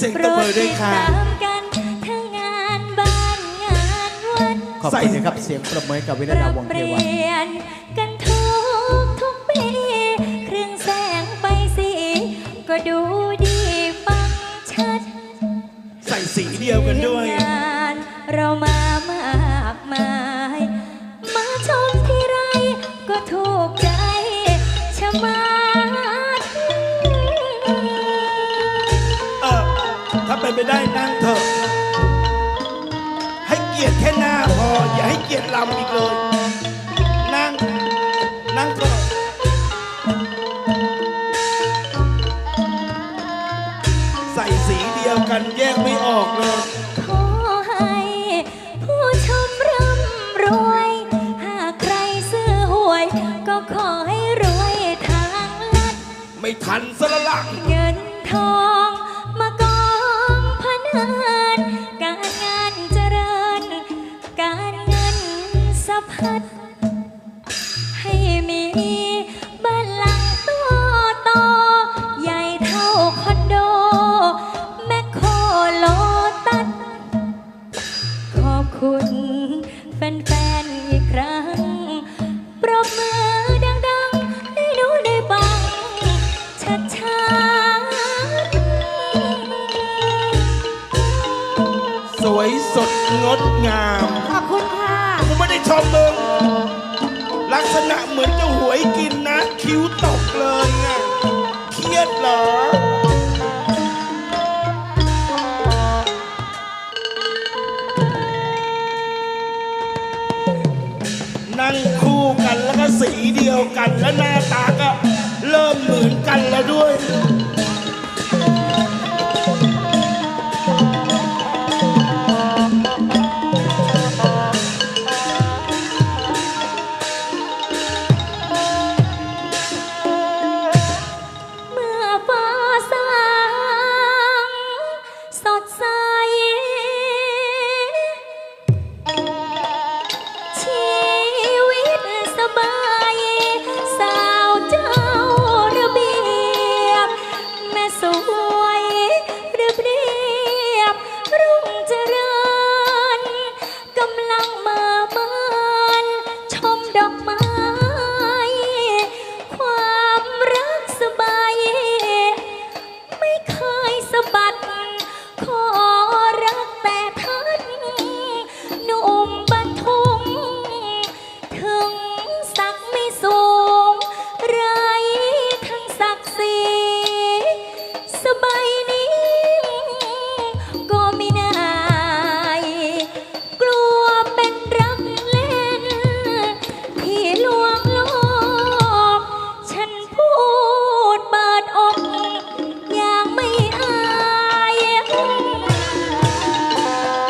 เสียงโปตรบดมือด้วติยดค่ะตามกันทั้งงานบ้านงานวันขอบคุณนะครับเสียงประมือให้กับวิปนาดารับวงเปเทลี่วันยนกันทุกทุกปีเครื่องแสงไปสีก็ดูดีฟังชัด ใส่สีเดียวกันด้วย เถอะ ให้เกียรติแค่หน้าพอ อย่าให้เกียรติลำอีกเลย นั่ง นั่งก่อนใส่สีเดียวกันแยกไม่ออกเลย ขอให้ผู้ชมร่ำรวย หากใครซื้อหวย ก็ขอให้รวยทางลัด ไม่ทันสละลังเงิ คัด ให้มีบ้านหลังตัวโต ใหญ่เท่าคอนโด แมคโครโลตัส ขอบคุณแฟนๆอีกครั้ง ปรบมือดังๆ ให้หนูได้ฟังชัดๆ สวยสดงดงาม ไม่ได้ชมมึง ลักษณะเหมือนจะหวยกินนะ คิ้วตกเลยไงเครียดเหรอ นั่งคู่กันแล้วก็สีเดียวกันแล้วหน้าตาก็เริ่มเหมือนกันแล้วด้วย สบาย